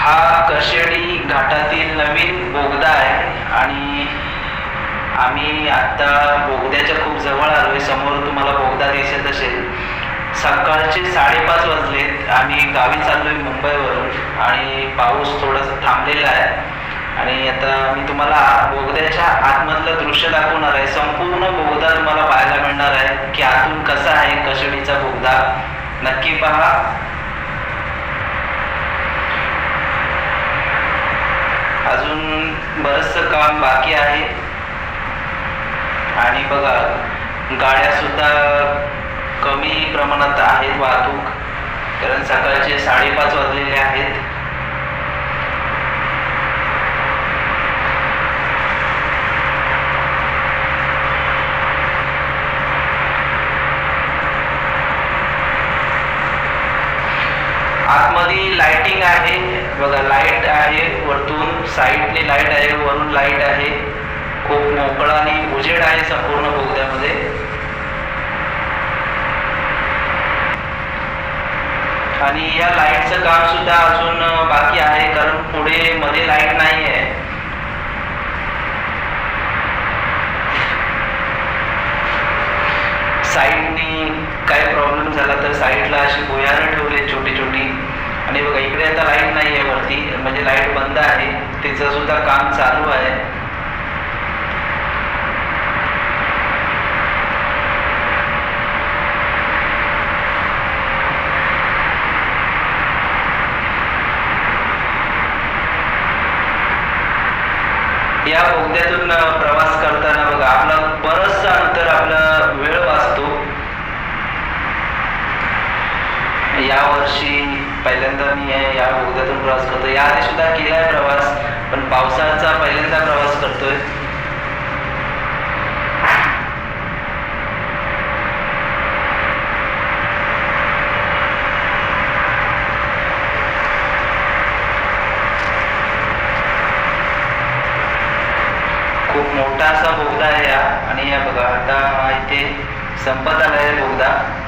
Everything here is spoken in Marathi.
हा कशेडी घाटातील नवीन बोगदा आहे. आणि आम्ही आत्ता बोगद्याच्या खूप जवळ आलो आहे समोर तुम्हाला बोगदा दिसत असेल सकाळचे साडेपाच वाजलेत. आम्ही गावी चाललो आहे मुंबईवरून. आणि पाऊस थोडासा थांबलेला आहे. आणि आता मी तुम्हाला बोगद्याच्या आतमधलं दृश्य दाखवणार आहे. संपूर्ण बोगदा तुम्हाला पाहायला मिळणार आहे की आतून कसा आहे कशेडीचा बोगदा. नक्की पहा. अजून बरंचसं काम बाकी आहे. आणि बघा गाड्या सुद्धा कमी प्रमाणात आहेत वाहतूक. कारण सकाळचे साडेपाच वाजलेले आहेत. आतमध्ये लाइटिंग आहे. बघा लाइट आहे वरतून साईडने लाइट आहे वरून लाइट आहे. खूप मोकळा आणि उजेड आहे संपूर्ण बोगद्यामध्ये. आणि या लाईटचं काम सुद्धा अजून बाकी आहे कारण पुढे मध्ये लाइट नाही आहे. साईडनी काय प्रॉब्लेम झाला तर साईडला अशी भुयारं ठेवली छोटी छोटी. आणि बघा इकडे आता लाइट नाही आहे वरती म्हणजे लाइट बंद आहे. तिचं सुद्धा काम चालू आहे. या बोगद्यातून प्रवास करताना बघा आपला बरंच या वर्षी पहिल्यांदा मी या- या बोगद्यातून प्रवास करतो याआधी सुद्धा केला आहे प्रवास पण पावसाचा पहिल्यांदा प्रवास करतोय. खूप मोठा असा बोगदा आहे या आणि या बघा आता इथे संपत आला आहे बोगदा.